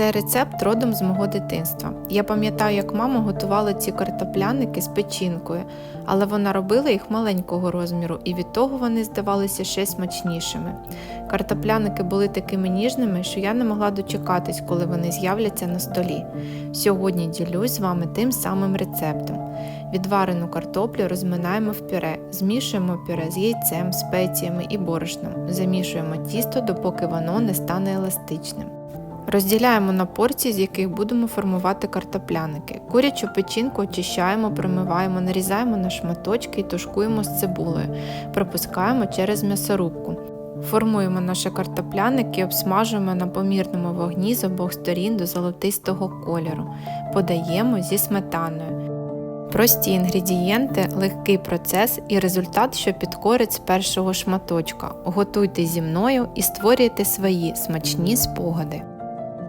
Цей рецепт родом з мого дитинства. Я пам'ятаю, як мама готувала ці картопляники з печінкою, але вона робила їх маленького розміру, і від того вони здавалися ще смачнішими. Картопляники були такими ніжними, що я не могла дочекатись, коли вони з'являться на столі. Сьогодні ділюсь з вами тим самим рецептом. Відварену картоплю розминаємо в пюре, змішуємо пюре з яйцем, спеціями і борошном. Замішуємо тісто, допоки воно не стане еластичним. Розділяємо на порції, з яких будемо формувати картопляники. Курячу печінку очищаємо, промиваємо, нарізаємо на шматочки і тушкуємо з цибулею. Пропускаємо через м'ясорубку. Формуємо наші картопляники обсмажуємо на помірному вогні з обох сторін до золотистого кольору. Подаємо зі сметаною. Прості інгредієнти, легкий процес і результат, що підкорить з першого шматочка. Готуйте зі мною і створюйте свої смачні спогади.